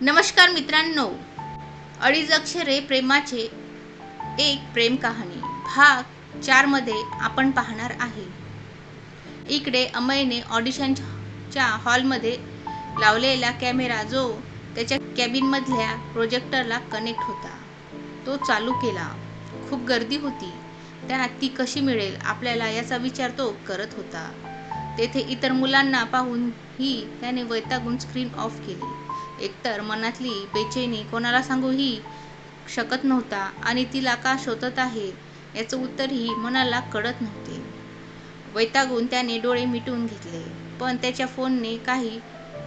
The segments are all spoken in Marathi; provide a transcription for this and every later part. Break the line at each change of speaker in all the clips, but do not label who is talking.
नमस्कार मित्रांनो. अडीच अक्षरे प्रेमाचे एक प्रेम कहाणी. भाग चारमध्ये आपण पाहणार आहे. इकडे अमयने ऑडिशनच्या हॉलमध्ये लावलेला कॅमेरा जो त्याच्या कॅबिनमधल्या प्रोजेक्टरला कनेक्ट होता. तो चालू केला. खूप गर्दी होती. त्यात ती कशी मिळेल आपल्याला याचा विचार तो करत होता. तेथे इतर मुलांना पाहूनही त्याने वैतागून स्क्रीन ऑफ केली. एकतर मनातली बेचैनी कोणाला सांगूही शकत नव्हता आणि तिला का शोधत आहे याचं उत्तरही मनाला कळत नव्हते. वैतागून त्याने डोळे मिटून घेतले पण त्याच्या फोनने काही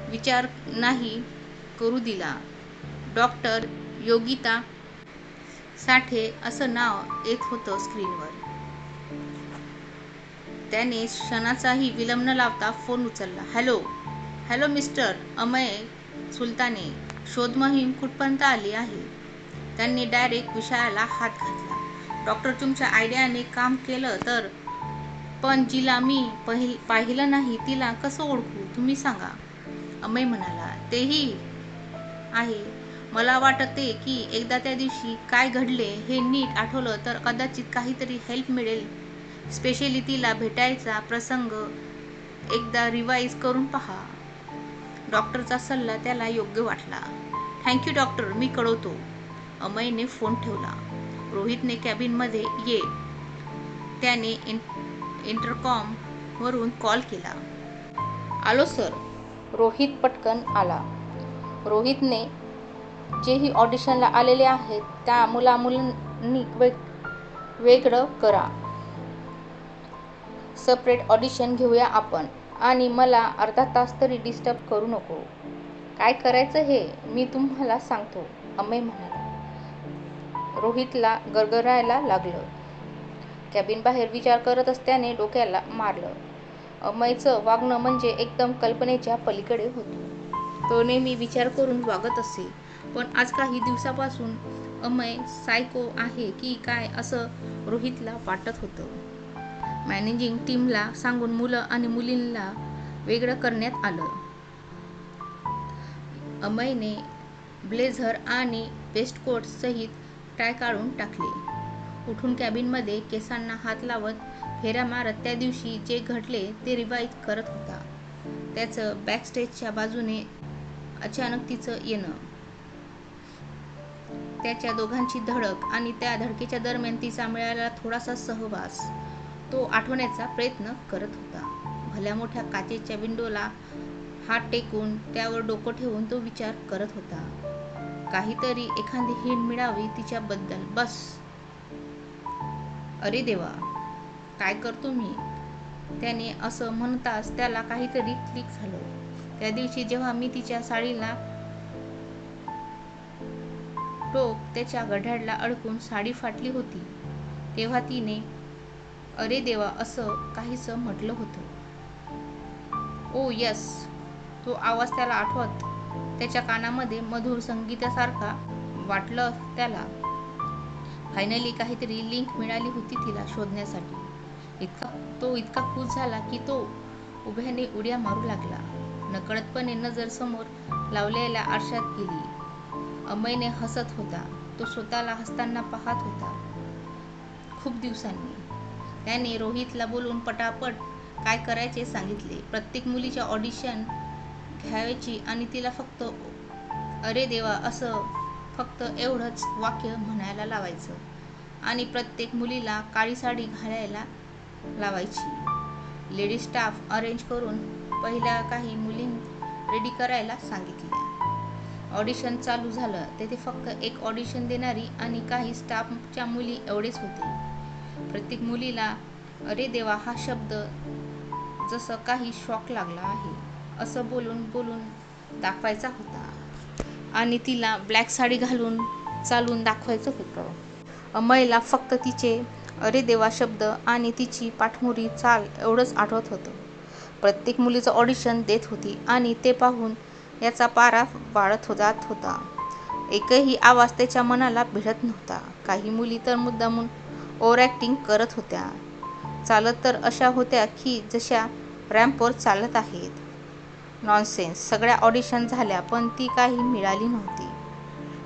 विचार नाही करू दिला. डॉक्टर योगिता साठे असं नाव येत होतं स्क्रीनवर. त्याने क्षणाचाही विलंब न लावता फोन उचलला. Hello hello mister Amay Sultane शोध मोहीम कुठपर्यंत आली आहे? त्यांनी डायरेक्ट विषयाला हात घातला. डॉक्टर तुमच्या आयडियाने काम केलं तर? पण जिला मी पहिल पाहिलं नाही तिला कसं ओळखू? तुम्ही सांगा. अमय म्हणाला तेही आहे. मला वाटते की एकदा त्या दिवशी काय घडले हे नीट आठवलं तर कदाचित काहीतरी हेल्प मिळेल. स्पेशली तिला भेटायचा प्रसंग एकदा रिवाईज करून पहा. डॉक्टरचा सल्ला त्याला योग्य वाटला. Thank you doctor. मी कळवतो. अमयने फोन ठेवला. रोहितने कॅबिनमध्ये ये. त्याने इन इंटरकॉम वरून कॉल केला. आलो सर. रोहित पटकन आला. रोहितने जेही ऑडिशनला आलेले आहेत त्या मुला मुलांनी वेग वेगळं करा. सपरेट ऑडिशन घेऊया आपण. आणि मला अर्धा तास तरी डिस्टर्ब करू नको. काय करायचं हे मी तुम्हाला सांगतो अमय म्हणाला. रोहितला गरगरायला लागलं. कॅबिन बाहेर विचार करत असल्याने डोक्याला मारलं. अमयचं वागणं म्हणजे एकदम कल्पनेच्या पलीकडे होतं. तो नेहमी विचार करून वागत असे. पण आज काही दिवसापासून अमय सायको आहे की काय असं रोहितला वाटत होतं. मॅनेजिंग टीमला सांगून मुलं आणि मुलींना वेगळं करण्यात आलं. अमयने ब्लेझर आणि वेस्टकोट सहित टाय काढून टाकले. उठून कॅबिनमध्ये केसांना हात लावत फेऱ्या मारत त्या दिवशी जे घडले ते रिवाईज करत होता. त्याचं बॅकस्टेजच्या बाजूने अचानक तिचं येणं. त्याच्या दोघांची धडक आणि त्या धडकेच्या दरम्यान तिचा मिळालेला थोडासा सहवास. तो आठवण्याचा प्रयत्न करत होता. भल्या मोठ्या काचेच्या विंडोला हात टेकून त्यावर डोकं ठेवून तो विचार करत होता. काहीतरी एखादी हिंड मिळावी तिच्याबद्दल. बस. अरे देवा काय करतो मी? त्याने असं म्हणताच त्याला काहीतरी क्लिक झालं. त्या दिवशी जेव्हा मी तिच्या साडीला टोक त्याच्या गढ्याला अडकून साडी फाटली होती तेव्हा तिने अरे देवा असं काहीसं म्हटलं होतं. Oh yes. तो आवाज त्याला आठवत त्याच्या कानामध्ये मधुर संगीतासारखा वाटलं त्याला. फायनली काहीतरी लिंक मिळाली होती तिला शोधण्यासाठी. इतका तो इतका खुश झाला की तो उभ्याने उड्या मारू लागला. नकळतपणे नजर समोर लावलेल्या आरशात गेली. अमयने हसत होता. तो स्वतःला हसताना पाहत होता. खूप दिवसांनी. त्याने रोहितला बोलून पटापट काय करायचे सांगितले. प्रत्येक मुलीच्या ऑडिशन घ्यायची आणि तिला फक्त अरे देवा असं फक्त एवढंच वाक्य म्हणायला लावायचं. आणि प्रत्येक मुलीला काळी साडी घालायला लावायची. लेडीज स्टाफ अरेंज करून पहिल्या काही मुलीं रेडी करायला सांगितल्या. ऑडिशन चालू झालं. तेथे फक्त एक ऑडिशन देणारी आणि काही स्टाफच्या मुली एवढेच होते. प्रत्येक मुलीला अरे देवा हा शब्द जसं काही शॉक लागला आहे असं बोलून बोलून दाखवायचा होता. आणि तिला ब्लॅक साडी घालून चालून दाखवायचं होतं. अमयला फक्त तिचे अरे देवा शब्द आणि तिची पाठमोरी चाल एवढंच आठवत होतं. प्रत्येक मुलीचं ऑडिशन देत होती आणि ते पाहून याचा पारा वाढत जात होता. एकही आवाज त्याच्या मनाला भिडत नव्हता. काही मुली तर मुद्दामून ओव्हर ॲक्टिंग करत होत्या. चालत तर अशा होत्या की जशा रॅम्पवर चालत आहेत. नॉनसेन्स सगळ्या ऑडिशन झाल्या पण ती काही मिळाली नव्हती.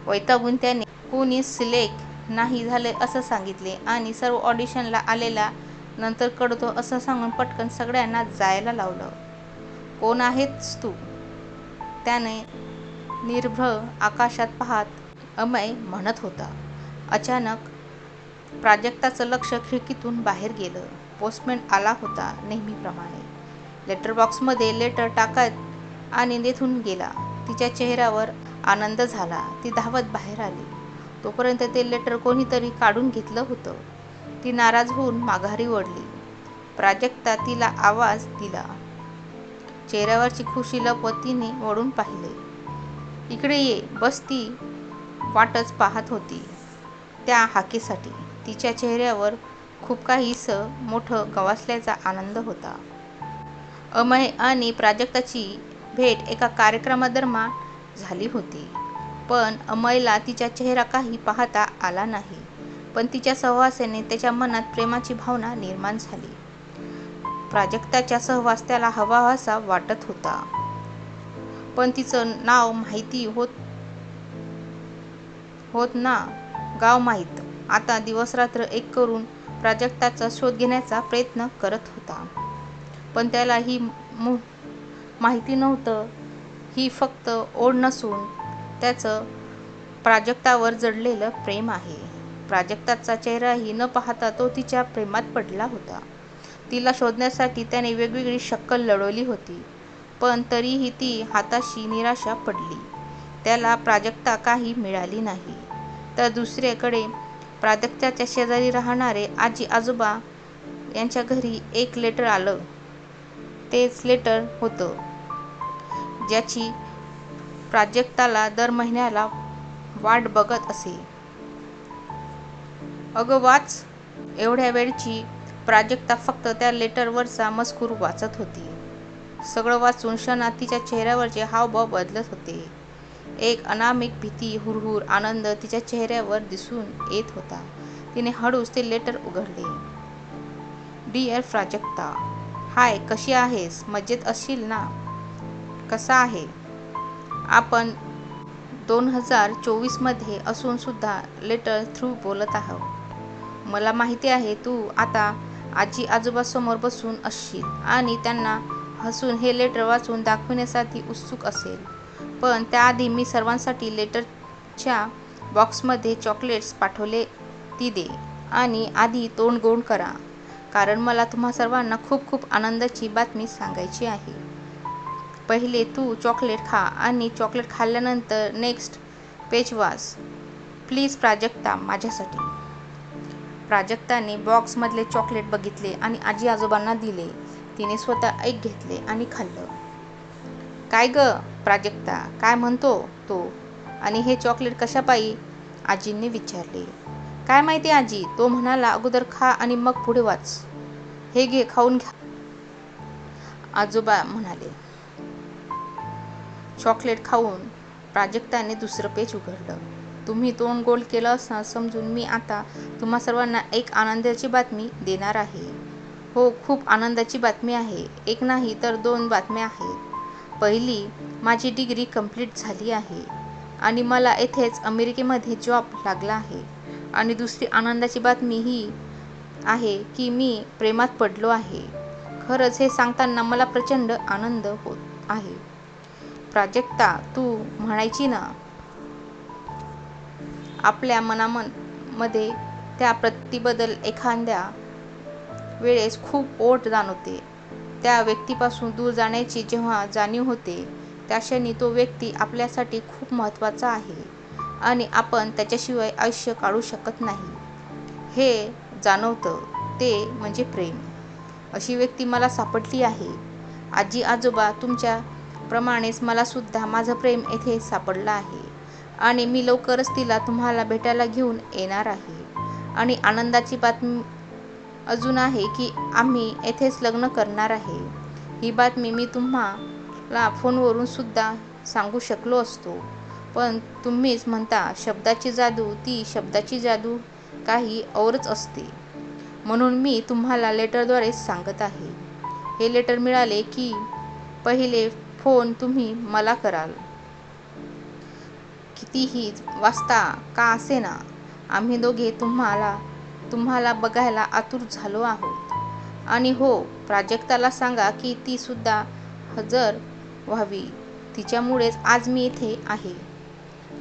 वैतागून त्याने कोणी सिलेक्ट नाही झाले असं सांगितले आणि सर्व ऑडिशनला आलेला नंतर कळतो असं सांगून पटकन सगळ्यांना जायला लावलं. कोण आहेस तू? त्याने निर्भय आकाशात पाहत अमय म्हणत होता. अचानक प्राजक्ताचं लक्ष खिडकीतून बाहेर गेलं. पोस्टमॅन आला होता नेहमीप्रमाणे. लेटर बॉक्समध्ये लेटर टाकत आणि तेथून गेला. तिच्या चेहऱ्यावर आनंद झाला. ती धावत बाहेर आली. तोपर्यंत ते लेटर कोणीतरी काढून घेतलं होतं. ती नाराज होऊन माघारी ओढली. प्राजक्ता तिला आवाज दिला. चेहऱ्यावरची खुशी लपवत तिने वळून पाहिले. इकडे ये. बस ती वाटच पाहत होती. त्या हाकेसाठी. तिच्या चेहऱ्यावर खूप काहीसं मोठं गवासल्याचा आनंद होता. अमय आणि प्राजक्ताची भेट एका कार्यक्रमादरम्यान झाली होती. पण अमयला तिचा चेहरा काही पाहता आला नाही. पण तिच्या सहवासाने त्याच्या मनात प्रेमाची भावना निर्माण झाली. प्राजक्ताच्या सहवास त्याला हवाहवासा वाटत होता. पण तिचं नाव माहिती होत होत ना? गाव माहीत. आता दिवसरात्र एक करून प्राजक्ताचा शोध घेण्याचा प्रयत्न करत होता. पण त्याला ही माहिती नव्हतं. ही फक्त ओढ नसून त्याचं प्राजक्तावर जडलेलं प्रेम आहे. प्राजक्ताचा चेहराही न पाहता तो तिच्या प्रेमात पडला होता. तिला शोधण्यासाठी त्याने वेगवेगळी शक्कल लढवली होती पण तरीही ती हाताशी निराशा पडली. त्याला प्राजक्ता काही मिळाली नाही. तर दुसऱ्याकडे प्राजक्ताच्या शेजारी राहणारे आजी आजोबा यांच्या घरी एक लेटर आलं. तेच लेटर होतं. ज्याची प्राजक्ताला दर महिन्याला वाट बघत असे. अगं वाच. एवढ्या वेळची प्राजक्ता फक्त त्या लेटरवरचा मजकूर वाचत होती. सगळं वाचून क्षणात तिच्या चेहऱ्यावरचे हावभाव बदलत होते. एक अनामिक भीती हुरहुर आनंद तिच्या चेहऱ्यावर दिसून येत होता. तिने हळूच ते लेटर उघडले. डिअर प्राजक्ता हाय कशी आहेस? मजेत असशील ना? कसा आहे? आपण दोन हजार चोवीसमध्ये असून सुद्धा लेटर थ्रू बोलत आहोत. मला माहिती आहे तू आता आजी आजोबासमोर बसून असशील आणि त्यांना हसून हे लेटर वाचून दाखवण्यासाठी उत्सुक असेल. पण त्याआधी मी सर्वांसाठी लेटरच्या बॉक्समध्ये चॉकलेट्स पाठवले ती दे आणि आधी तोंड गोड करा कारण मला तुम्हा सर्वांना खूप खूप आनंदाची बातमी सांगायची आहे. पहिले तू चॉकलेट खा आणि चॉकलेट खाल्ल्यानंतर नेक्स्ट पेज वाच. प्लीज प्राजक्ता माझ्यासाठी. प्राजक्ताने बॉक्समधले चॉकलेट बघितले आणि आजी आजोबांना दिले. तिने स्वतः एक घेतले आणि खाल्लं. काय ग? प्राजक्ता काय म्हणतो तो? आणि हे चॉकलेट कशापायी? आजींनी विचारले. काय माहिती आजी तो म्हणाला अगोदर खा आणि मग पुढे वाच. हे घे खाऊन घ्या. आजोबा म्हणाले. चॉकलेट खाऊन प्राजक्ताने दुसरं पेज उघडलं. तुम्ही तोंड गोल केलं असं समजून मी आता तुम्हा सर्वांना एक आनंदाची बातमी देणार आहे. हो खूप आनंदाची बातमी आहे. एक नाही तर दोन बातम्या आहेत. पहिली माझी डिग्री कंप्लीट झाली आहे आणि मला येथेच अमेरिकेमध्ये जॉब लागला आहे. आणि दुसरी आनंदाची बातमी ही आहे की मी प्रेमात पडलो आहे. खरंच हे सांगताना मला प्रचंड आनंद होत आहे. प्राजक्ता तू म्हणायची ना? आपल्या मनामध्ये त्या प्रतीबद्दल एखाद्या वेळेस खूप ओढ जाणवते. त्या व्यक्तीपासून दूर जाण्याची जेव्हा जाणीव होते त्या क्षणी तो व्यक्ती आपल्यासाठी खूप महत्त्वाचा आहे आणि आपण त्याच्याशिवाय आयुष्य काढू शकत नाही. हे जाणवतं ते म्हणजे प्रेम. अशी व्यक्ती मला सापडली आहे. आजी आजोबा तुमच्याप्रमाणेच मलासुद्धा माझं प्रेम येथे सापडलं आहे आणि मी लवकरच तिला तुम्हाला भेटायला घेऊन येणार आहे. आणि आनंदाची बातमी अजून आहे की आम्ही येथेच लग्न करणार आहे. ही बातमी मी तुम्हाला फोनवरून सुद्धा सांगू शकलो असतो. पण तुम्हीच म्हणता शब्दाची जादू ती शब्दाची जादू काही औरच असते. म्हणून मी तुम्हाला लेटरद्वारे सांगत आहे. हे लेटर मिळाले की पहिले फोन तुम्ही मला कराल. कितीही वाचता का असे ना आम्ही दोघे तुम्हाला तुम्हाला बघायला आतुर झालो आहोत. आणि हो प्राजक्ताला सांगा की ती सुद्धा हजर व्हावी. तिच्यामुळेच आज मी इथे आहे.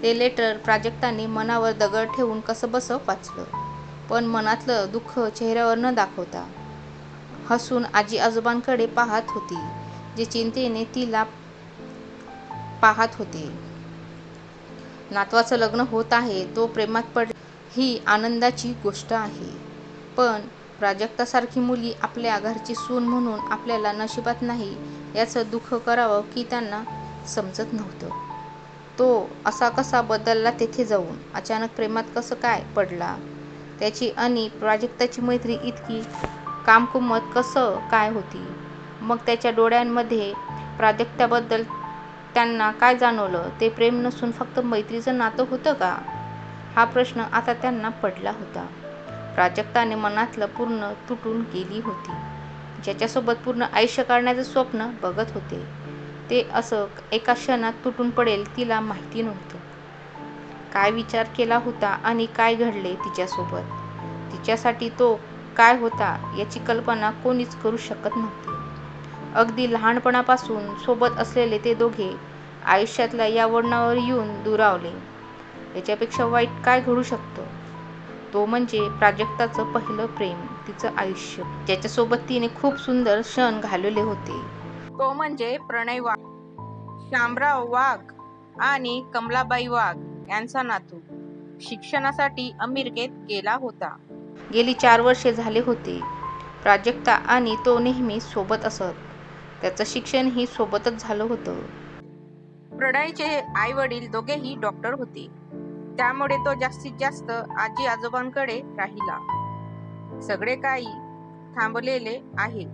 ते लेटर प्राजक्ताने मनावर दगड ठेवून कसंबसं वाचलं. पण मनातलं दुःख चेहऱ्यावर न दाखवता हसून आजी आजोबांकडे पाहत होती जे चिंतेने तिला पाहत होते. नातवाचं लग्न होत आहे तो प्रेमात पड ही आनंदाची गोष्ट आहे. पण प्राजक्तासारखी मुली आपल्या घरची सून म्हणून आपल्याला नशिबात नाही याचं दुःख करावं की त्यांना समजत नव्हतं. तो असा कसा बदलला तेथे जाऊन अचानक प्रेमात कसं काय पडला? त्याची आणि प्राजक्ताची मैत्री इतकी कामकुमत कसं काय होती? मग त्याच्या डोळ्यांमध्ये प्राजक्ताबद्दल त्यांना काय जाणवलं? ते प्रेम नसून फक्त मैत्रीचं नातं होतं का? हा प्रश्न आता त्यांना पडला होता. प्राजक्ताने मनातलं पूर्ण तुटून गेली होती. ज्याच्यासोबत पूर्ण आयुष्य काढण्याचं स्वप्न बघत होते. ते असं एका क्षणात तुटून पडेल तिला माहिती नव्हतं. काय विचार केला होता आणि काय घडले तिच्यासोबत? तिच्यासाठी तो काय होता याची कल्पना कोणीच करू शकत नव्हती. अगदी लहानपणापासून सोबत असलेले ते दोघे आयुष्यातल्या या वळणावर येऊन दुरावले. याच्यापेक्षा वाईट काय घडू शकतं? तो म्हणजे प्राजक्ताचं पहिलं प्रेम तिचं आयुष्य. ज्याच्यासोबत तिने खूप सुंदर क्षण घालवले होते. तो म्हणजे प्रणय वाघ शामराव वाघ आणि कमलाबाई वाघ यांचा नातू. शिक्षणासाठी अमेरिकेत गेला होता. गेली चार वर्षे झाले होते. प्राजक्ता आणि तो नेहमी सोबत असत. त्याचं शिक्षणही सोबतच झालं होतं. प्रणयचे आई वडील दोघेही डॉक्टर होते. त्यामुळे तो जास्तीत जास्त आजी आजोबांकडे राहिला. सगळे काही थांबलेले आहे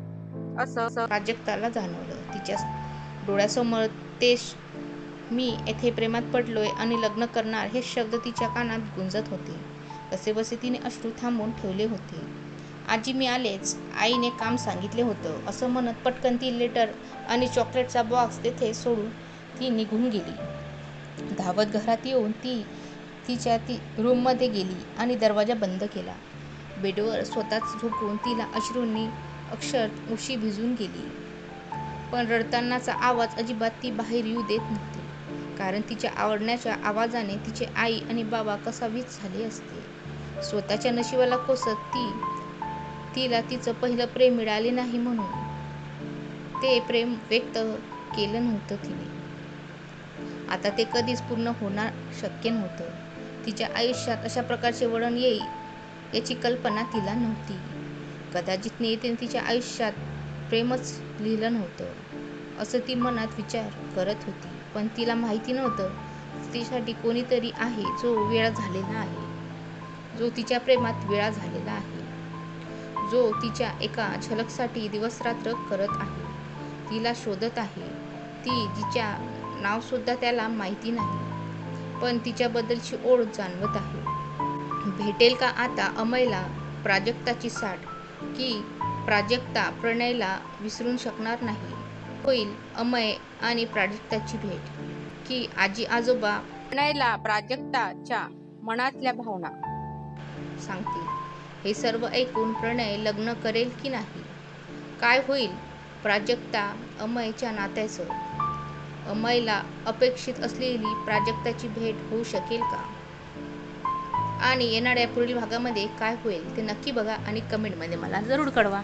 असं प्राजक्ताला जाणवलं. तिच्या डोळ्यासमोर तेच मी येथे प्रेमात पडलोय आणि लग्न करणार हे शब्द तिच्या कानात गुंजत होते. कसेबसे तिने अश्रू थांबून ठेवले होते. आजी मी आलेच आईने काम सांगितले होतं असं म्हणत पटकन ती लेटर आणि चॉकलेटचा बॉक्स तेथे सोडून ती निघून गेली. धावत घरात येऊन ती तिच्या ती रूममध्ये गेली आणि दरवाजा बंद केला. बेडवर स्वतःच झोपून तिला अश्रूंनी अक्षर उशी भिजून गेली. पण रडतानाचा आवाज अजिबात ती बाहेर येऊ देत नव्हती कारण तिच्या आवडण्याच्या आवाजाने तिचे आई आणि बाबा कसावीच झाले असते. स्वतःच्या नशिबाला कोसत ती तिला तिचं पहिलं प्रेम मिळाले नाही म्हणून. ते प्रेम व्यक्त केलं नव्हतं तिने. आता ते कधीच पूर्ण होणार शक्य नव्हतं. तिच्या आयुष्यात अशा प्रकारचे वळण येईल याची कल्पना तिला नव्हती. कदाचित नियतीने तिच्या आयुष्यात प्रेमच लिहिलं नव्हतं असं ती मनात विचार करत होती. पण तिला माहिती नव्हतं तिच्यासाठी कोणीतरी आहे जो वेळा झालेला आहे जो तिच्या प्रेमात वेळा झालेला आहे जो तिच्या एका झलकसाठी दिवसरात्र करत आहे. तिला शोधत आहे. ती जिच्या नावसुद्धा त्याला माहिती नाही. पण तिच्याबद्दलची ओढ जाणवत आहे. भेटेल का आता अमयला प्राजक्ताची साठ? की प्राजक्ता प्रणयला विसरून शकणार नाही? होईल अमय आणि प्राजक्ताची भेट. की आजी आजोबा प्रणयला प्राजक्ताच्या मनातल्या भावना? सांगतील. हे सर्व ऐकून प्रणय लग्न करेल की नाही? काय होईल प्राजक्ता अमयच्या नात्याचं? अमयला अपेक्षित असलेली प्राजक्ताची भेट होऊ शकेल का? आणि येणाऱ्या पुढील भागामध्ये काय होईल ते नक्की बघा आणि कमेंटमध्ये मला जरूर कळवा.